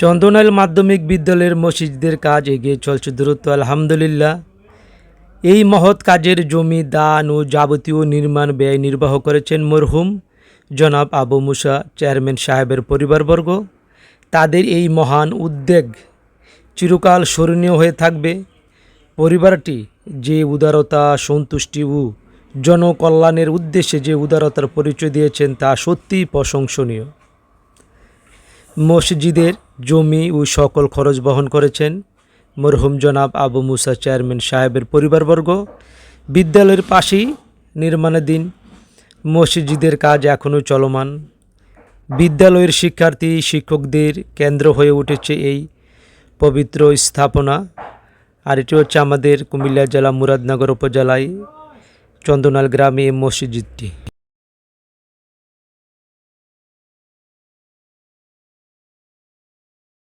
চন্দনাইল মাধ্যমিক বিদ্যালয়ের মসজিদদের কাজ এগিয়ে চলছে দ্রুত, আলহামদুলিল্লাহ। এই মহৎ কাজের জমি, দান ও যাবতীয় নির্মাণ ব্যয় নির্বাহ করেছেন মরহুম জনাব আবু মুসা, চেয়ারম্যান সাহেবের পরিবারবর্গ। তাদের এই মহান উদ্যোগ চিরকাল স্মরণীয় হয়ে থাকবে। পরিবারটি যে উদারতা, সন্তুষ্টি ও জনকল্যাণের উদ্দেশ্যে যে উদারতার পরিচয় দিয়েছেন তা সত্যিই প্রশংসনীয়। মসজিদের জমি ও সকল খরচ বহন করেছেন মরহুম জনাব আবু মুসা চেয়ারম্যান সাহেবের পরিবারবর্গ। বিদ্যালয়ের পাশেই নির্মাণাধীন মসজিদের কাজ এখনও চলমান। বিদ্যালয়ের শিক্ষার্থী, শিক্ষকদের কেন্দ্র হয়ে উঠেছে এই পবিত্র স্থাপনা। আর এটি হচ্ছে আমাদের কুমিল্লা জেলা মুরাদনগর উপজেলায় চন্দনাল গ্রামে এই মসজিদটি।